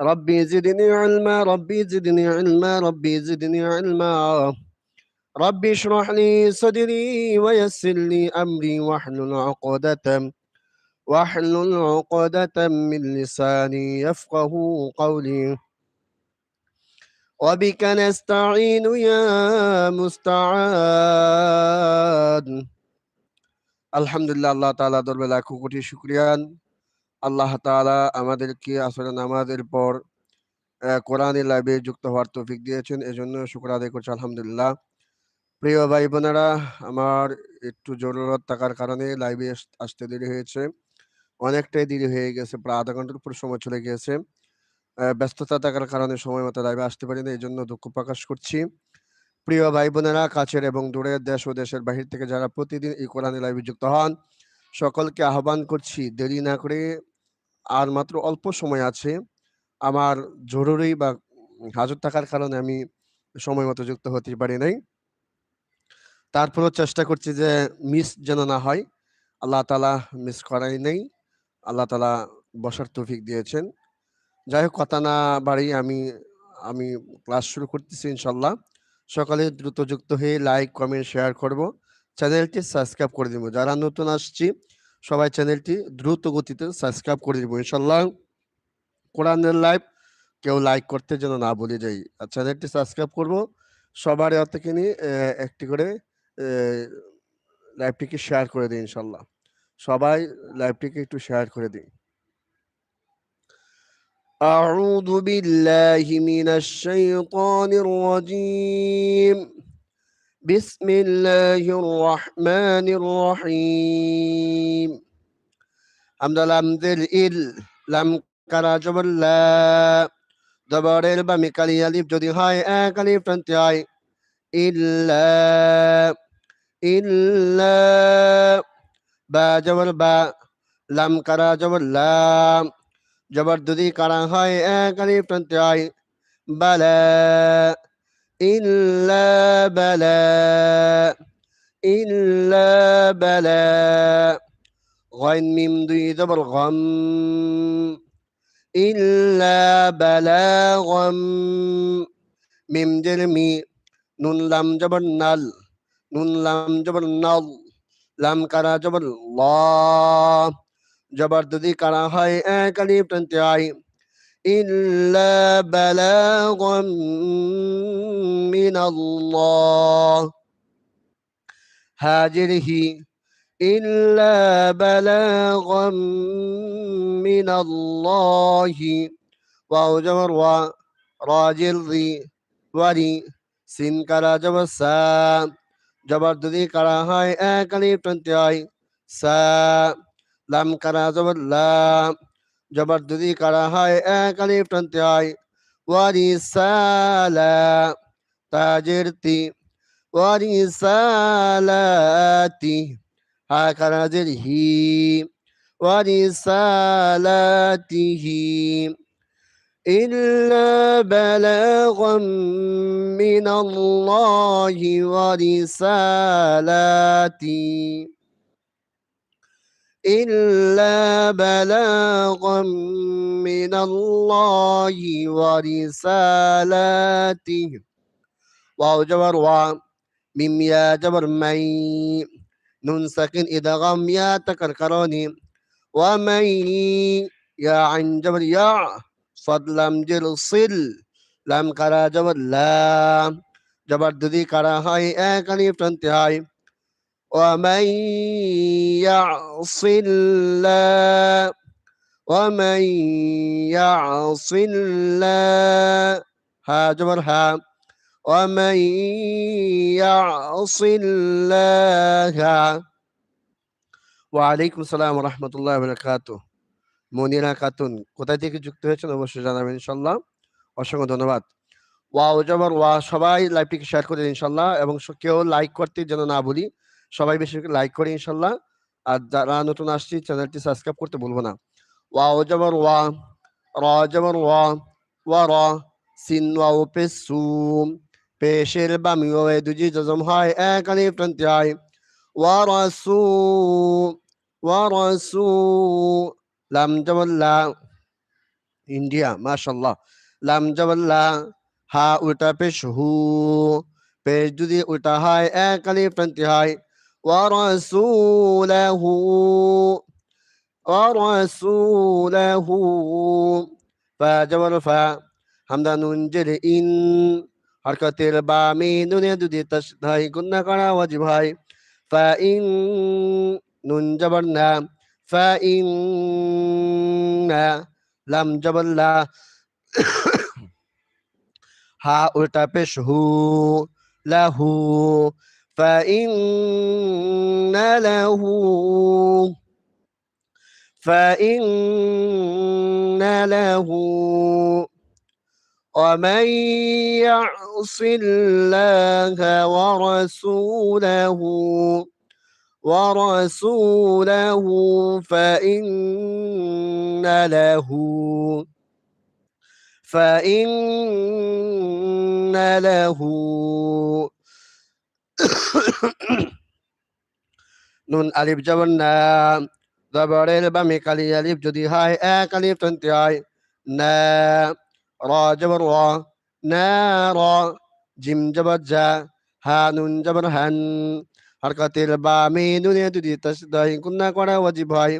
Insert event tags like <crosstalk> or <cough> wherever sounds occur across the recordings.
ربي زدني علما ربي زدني علما ربي زدني علما. ربي اشرح لي صدري ويسر لي أمري واحلل عقدة واحلل عقدة من لساني يفقه قولي. وبك نستعين يا مستعان. الحمد لله الله تعالى درب لك وكتي شكريان. আল্লাহ তাআলা আমাদেরকে আসলে নামাজের পর কোরআনী লাইভে যুক্ত হওয়ার তৌফিক দিয়েছেন। এজন্য শুকর আদায় করছি, আলহামদুলিল্লাহ। প্রিয় ভাই বোনেরা আমার একটু জরুরত থাকার কারণে লাইভে আসতে দেরি হয়েছে। অনেকটাই দেরি হয়ে গেছে, প্রায় আধা ঘণ্টার উপর সময় চলে গিয়েছে। ব্যস্ততা থাকার কারণে সময় মতো লাইভে আসতে পারিনি এই জন্য দুঃখ প্রকাশ করছি। প্রিয় ভাই বোনেরা কাছের এবং দূরের দেশ ও দেশের বাহির থেকে যারা প্রতিদিন এই কোরআনে লাইভে যুক্ত হন সকলকে আহ্বান করছি, দেরি না করে আর মাত্র অল্প সময় আছে। আমার জরুরি বা হাজত থাকার কারণে আমি সময় মতো যুক্ত হতে পারি নাই। তারপরেও চেষ্টা করছি যে মিস যেন না হয়। আল্লাহ তালা মিস করাই নেই। আল্লাহ তালা বসার তৌফিক দিয়েছেন। যাই হোক, কথা না বাড়ি আমি আমি ক্লাস শুরু করতেছি ইনশাল্লাহ। সকালে দ্রুত যুক্ত হয়ে লাইক কমেন্ট শেয়ার করব। চ্যানেলটি সাবস্ক্রাইব করে দিব যারা নতুন আসছি সবাই চ্যানেলটি দ্রুত গতিতে সাবস্ক্রাইব করে দিব ইনশাল্লাহ কোরআনের লাইভ কেউ লাইক করতে যেন না বলে যাই আর চ্যানেলটি সাবস্ক্রাইব করব সবার থেকে নিয়ে একটি করে লাইভটিকে শেয়ার করে দিই ইনশাল্লাহ সবাই লাইভটিকে একটু শেয়ার করে দিই أعوذ بالله من الشيطان الرجيم بسم الله الرحمن الرحيم حمد لم ذل إل لم কারা জবর লা জবরের বা মিকালি আলিফ যদি হয় এক আলিফ টানতে হয় ইল্লা ইল্লা বা জবর বা লাম কারা জবর লাম জবর যদি কারা হয় এক আলিফ টানতে হয় বালা إلا بلاء إلا بلاء غين ميم دي دبر غم إلا بلاغا ميم جلمي نون لام جبر نال نون لام جبر نال لام كرا جبر لا جبر ددي كرا هاي اكاليب تنتي إلا بلاغا من الله هاجره إلا بلاغا من الله واو جمر و راجل ذي وري سين كرا جبر سا جبر ددي كرا هاي اكلي تنتي سا لم كرا جبر لا জবর লাম জবর যদি কারা হয় এক আলিফ টানতে হয় ওয়ারিসালা তাজের তি ওয়ারিসালাতি হা কারা জের হি ورسالاته إلا بلاغا من الله ورسالاته إلا بلاغا من الله ورسالاته واو جبر وا ميم يا جبر مي نون ساكن إذا غم يا تكركروني ومي يا عن جبر يا صد لم جر صل لم كرا جبر لا جبر ددي كرا هاي أكني فرنتي هاي ومن يعص الله ومن يعص الله ها جبر ها ومن يعص الله ওয়ালাইকুম সালাম রহমতুল্লাহ বরকাত মনিরা খাতুন কোথায় থেকে যুক্ত হয়েছেন অবশ্যই জানাবেন ইনশাল্লাহ অসংখ্য ধন্যবাদ ওয়াও জবর ওয়া সবাই লাইভটিকে শেয়ার করে দিন ইনশাল্লাহ এবং স- কেউ লাইক করতে যেন না ভুলি সবাই বেশি লাইক করে ইনশাল্লাহ। আর যারা নতুন আসছি চ্যানেলটি সাবস্ক্রাইব করতে ভুলবো না। ওয়াও জবর ওয়া, র জবর ওয়া ওয়া র, সিন ওয়াও পেসু পেশের বামি ওয়ে দুজি জজম হয়, এক আলিফ টানতে হয় ওয়া রাসু ওয়া রাসু লাম জবর লা, ইন্ডিয়া, মাশাল্লাহ। লাম জবর লা, হা উল্টা পেশ হু পেশ যদি উল্টা হয়, এক আলিফ টানতে হয় হরকতের বা মি নুনে দুদি তসদাই গুন্না করা ওয়াজিব হয় ফা ইন নুন জবর না ফা ইন না লাম জবর লা হা উল্টা পেশ হু লাহু فإن له فإن له ومن يعص الله ورسوله ورسوله فإن له فإن له নুন আলিফ জবর না। জবরের বামে কালি আলিফ যদি হয়, এক আলিফ টানতে হয়। না। র জবর র, না। র জিম জবর যা হা নুন জবর হান। হরকতের বামে নুনে যদি তসদাই কুন্না করা ওয়াজিব হয়।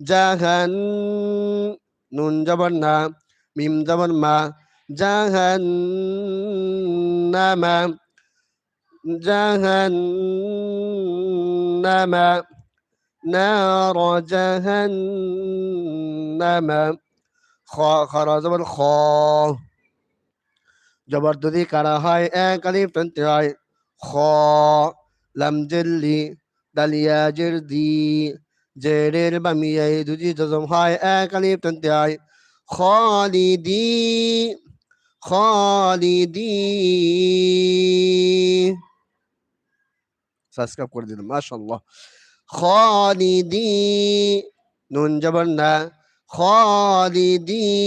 জাহান নুন জবর না। মিম জবর মা। জাহান নামা جهنم نار جهنم خا خرا زبر خا জবর যদি কারা হয় এক আলিফ টানতে হয় খ লাম জেল্লি দালিয়া জের দি জেরের বামিয়াই দুজি জজম হয় এক আলিফ টানতে হয় খালিদি খালিদি সাবস্ক্রাইব করে দিলাম মাশাআল্লাহ খালিদি নুন জবর না খালিদিনা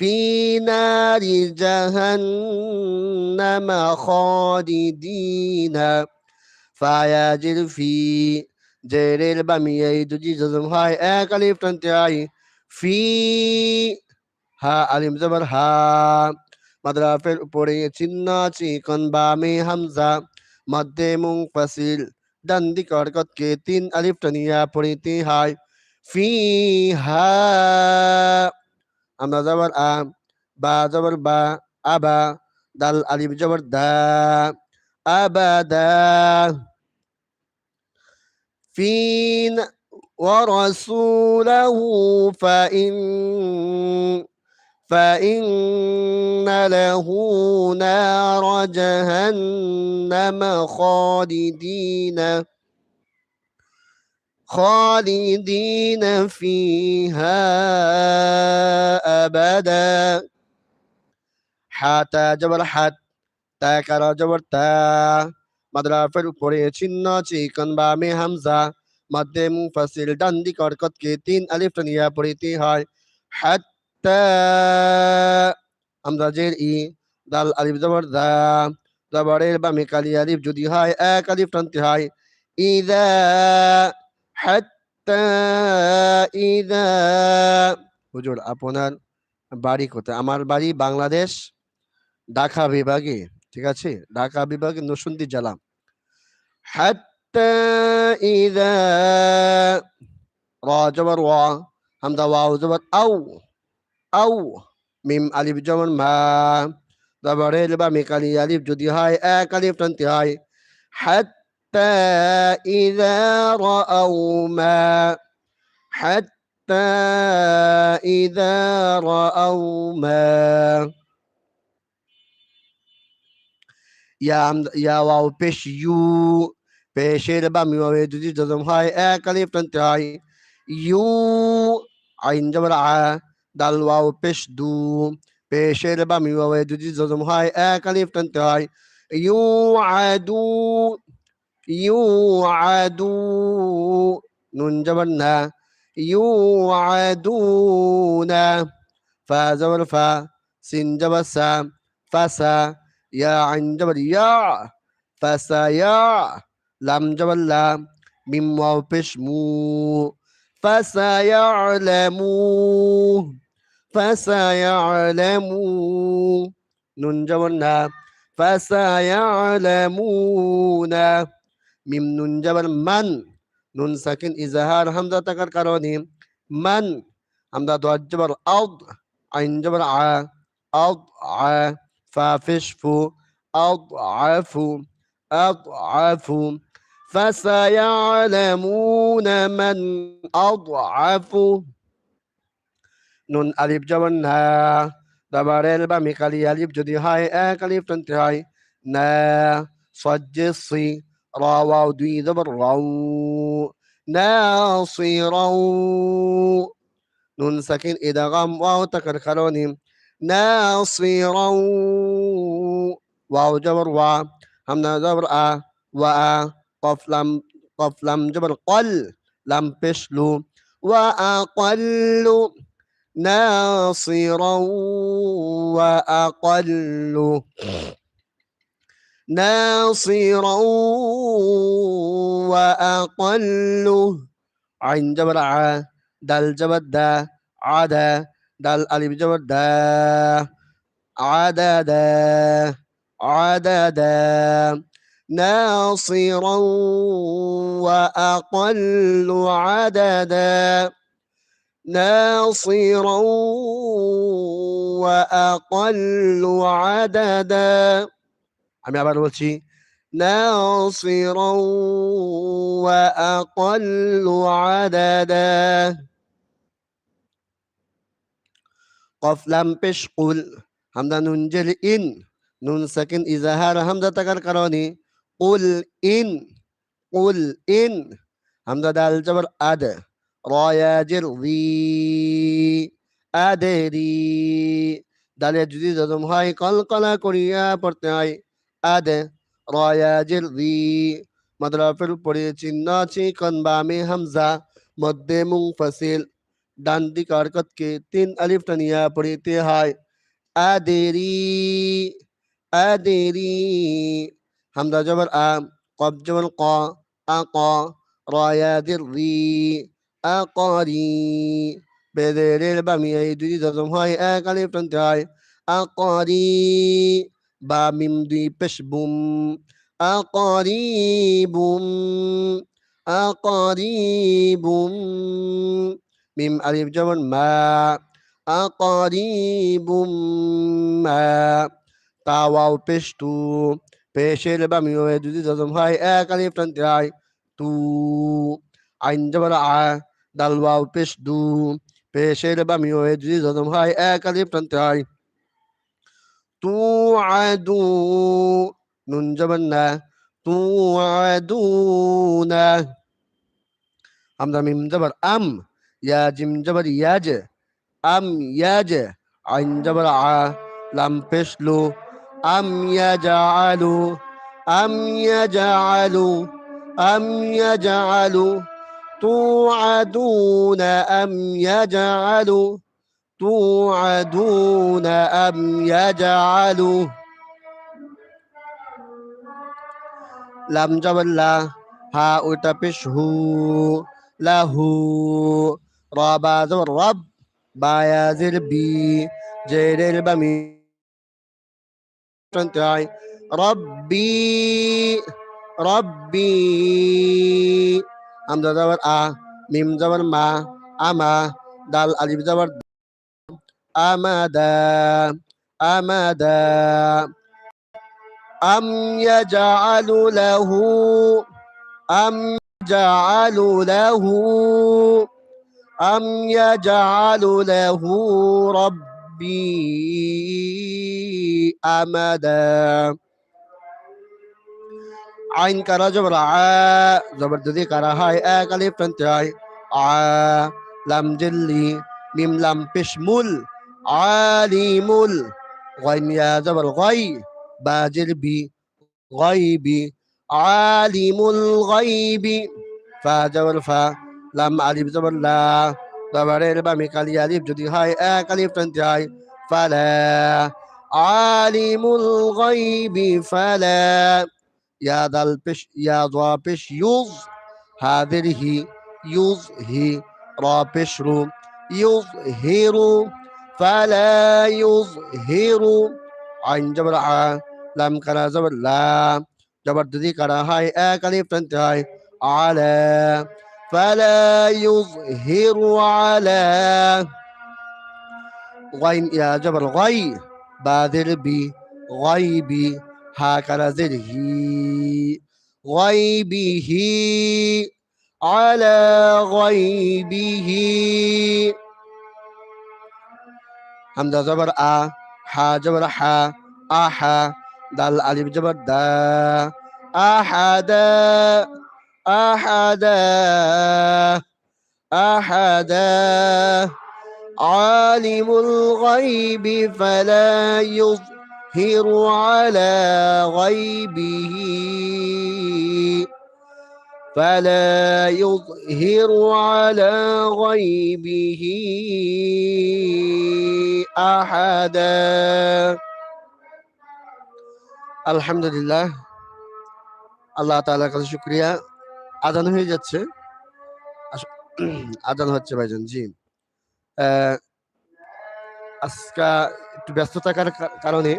في نار جهنم خالدين فيجر في জেরের বামিয়াই দুজি জজম হয় এক আলিফ টানতে হয় ফি হা আলিম জবর হা মাদ্রাফের উপরে চিহ্ন চিকন বামে হামজা মধ্যে মুং ফাসিল ডান দিক হরকতকে তিন আলিফ টানিয়া পড়িতে হয় ফি হা আমরা জবর আ বা জবর বা আবা দাল আলিফ জবর দা আবাদা فين ورسوله فإن فإن له نار جهنم خالدين خالدين فيها أبدا. حتى جبر حتى كرا جبر تا مدرا في القرية چنا چيكن بامي حمزة مدم منفصل دندي كركت كتين الف تنيا بريتي هاي حتى হামজা জের ই, দাল, আলিফ, জবর, দা, জবরের বামে কালি, আলিফ যদি হয়, এক আলিফ টানতে হয়। ইদা, হাত্তা, ইদা। হুজুর, আপনার বাড়ি কোথায়? আমার বাড়ি বাংলাদেশ, ঢাকা বিভাগে, ঠিক আছে? ঢাকা বিভাগে নসুন্দি জেলা। হাত্তা, ইদা, র, জবর, ওয়া, হামদা, ওয়াও, জবর আউ আউ মিম আলিফ জবর মা জবরের বা মিকালি আলিফ যদি হয় এক আলিফ টানতে হয় হাত্তা ইদা রাআউ মা হাত্তা ইদা রাআউ মা ইয়া হামদা- ইয়া ওয়াও পেশ ইউ পেশের বা মিওয়ে যদি জজম হয় এক আলিফ টানতে হয় ইউ আইন জবর আ দাল ওয়াও পেশ দু পেশের বা মিওয়ে যদি জজম হয় এক আলিফ টানতে হয় ইউ আদু ইউ আদু নুন জবর না ইউ আদু না ফা জবর ফা সিন জবর সা ফাসা ইয়া আইন জবর ইয়া ফাসা ইয়া লাম জবর লাম মিম ওয়াও পেশ মু فسيعلمون فسيعلمون নুন যেমন না فسيعلمون মিম নুন যেমন মান নুন সাকিন ইজাহার হামজা থাকার কারণে মান হামজা দোয়ার জবর আউদ আইন জবর আ আউদ আ ফা ফিশ ফু আউদ আফু আউদ আফু فسيعلمون من أضعف নুন আলিফ যেমন না দাবারের বা মিকালি আলিফ যদি হয় এক আলিফ টানতে হয় না সজ্জে সি রাওয়াও দুই জবর রাউ না সি রাউ নুন সাকিন ইদাগাম ওয়াও তাকার কারণে না সি রাউ ওয়াও জবর ওয়া হামনা জবর আ ওয়া قف لم قف لم جبر قل لم بشلو وأقل ناصرا وأقل. ناصرا وأقل. عين جبر ع دال جبر دا عدا دال ألف جبر دا عددا عددا ناصرا وأقل عددا ناصرا وأقل عددا আমি আবার বলছি ناصرا وأقل عددا قف لم পেশ কুল হামদা নুন জেল ইন নুন সাকিন ইজাহার হামদা থাকার কারণে قل إن قل إن হামদা দাল জবর আদ রয়াজির রি আদেরি দালে যদি জজম হয়, কলকলা করিয়া পড়তে হয়, আদ রয়াজির রি। মাদ্রাফিল পড়ে চিহ্ন চিকন বামে হামজা, মধ্যে মুংফাসিল ডান দিক হরকতকে তিন আলিফ টানিয়া পড়িতে হয় আদেরি আদেরি হামদা জবর আ কব জবর ক, আ, ক রয়াদির রি। আ করি বেদের বামি এই দুই জজম হয় এক আলিফ টানতে হয় বা মিম দুই পেশ বুম আ করি বুম আ করি বুম মিম আলিফ জবর মা আ করি বুম মা তাওয়াও পেশ তু পেশের বা মিমে যদি জজম হয় এক আলিফ তু আইন জবর আ দাল ওয়াও পেশ দু, পেশের বামি ওয়ে দুই জদম হয়, এক আলিফ টানতে হয়। তু আদু নুন জবর না। তু আদু না। আমরা মিম জবর আম, ইয়া, জিম জবর ইয়াজ। আম, ইয়াজ। আইন জবর আ, লাম, পেশ, লু। আম ইয়াজালু আম ইয়াজালু توعدون أم يجعل؟ توعدون أم يجعل؟ لم جبل ها أتبشه له. رابع الرب بايا ذربي جير البمي ربي ربي. ام زبر ا ميم زبر ما اما دال الف زبر امدا امدا ام يجعل له ام يجعل له ام يجعل له ربي امدا أمدا عين كرا جبر ع جبر ددي كرا هاي أ كليف تنتهاي ع لم جلي ميم لم بشمل আলিমুল غين يا زبر غي باجر بي غيبي عالم الغيب فجبر فا لم ألف زبر لا زبر بامي كالي ألف جدي هاي أك ألف تنتهاي فلا عالم الغيب فلا يا ذا البش يا ذا بش يوز هذه يوز هي را بشرو. يظهر فلا يظهر عين جبر ع لم كرا زبر لا. جبر ددي كرا هاي اك الف تنتهاي على فلا يظهر على غين يا جبر غي. بادر بي غيبي. هكذا زره غيبه على غيبه. حمزة زبر آ حا جبر حا آحا دال ألف جبر دا أحدا أحدا أحدا عالم الغيب فلا يظهر على غيبه فلا يظهر على غيبه أحدا আলহামদুলিল্লাহ আল্লাহ তাআলার কাছে শুকরিয়া আজান হয়ে যাচ্ছে আস- <clears throat> আজান হচ্ছে ভাইজান জি আহ, আজকা একটু ব্যস্ততার কার- কারণে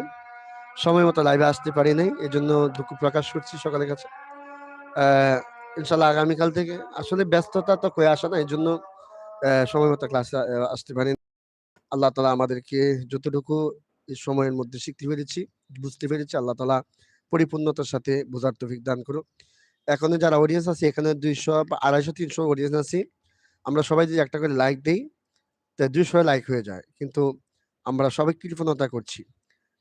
সময় মতো লাইভে আসতে পারি নাই, এজন্য দুঃখ প্রকাশ করছি সকালের কাছে। ইনশাল্লাহ আগামীকাল থেকে, আসলে ব্যস্ততা তো কয়ে আসে না এই জন্য সময় মতো ক্লাসে আসতে পারি। আল্লাহ তালা আমাদেরকে যতটুকু সময়ের মধ্যে শিখতে পেরেছি, বুঝতে পেরেছি, আল্লাহ তালা পরিপূর্ণতার সাথে বোঝার তৌফিক দান করুক। এখানে যারা অডিয়েন্স আছে, এখানে দুইশো বা আড়াইশো, তিনশো অডিয়েন্স আছে, আমরা সবাই যদি একটা করে লাইক দিই, তা দুইশো লাইক হয়ে যায়। কিন্তু আমরা সবাই কৃপণতা করছি।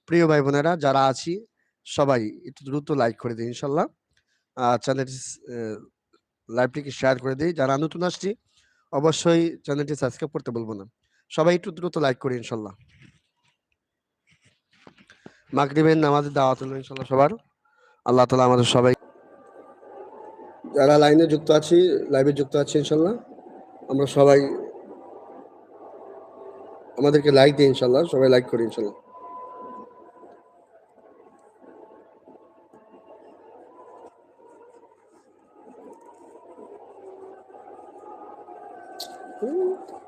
প্রিয় ভাই বোনেরা যারা আছি, সবাই একটু দ্রুত লাইক করে দিই ইনশাল্লাহ। চ্যানেলটি লাইভটিকে শেয়ার করে দিই। যারা নতুন আসছি, অবশ্যই চ্যানেলটি সাবস্ক্রাইব করতে বলব না। সবাই একটু দ্রুত লাইক করি ইনশাল্লাহ। মাগরিবের নামাজের দাওয়াত হলো ইনশাল্লাহ সবার। আল্লাহ তালা আমাদের সবাই যারা লাইনে যুক্ত আছি লাইভে যুক্ত আছি ইনশাল্লাহ, আমরা সবাই আমাদেরকে লাইক দিই ইনশাল্লাহ। সবাই লাইক করি ইনশাল্লাহ। 嗯。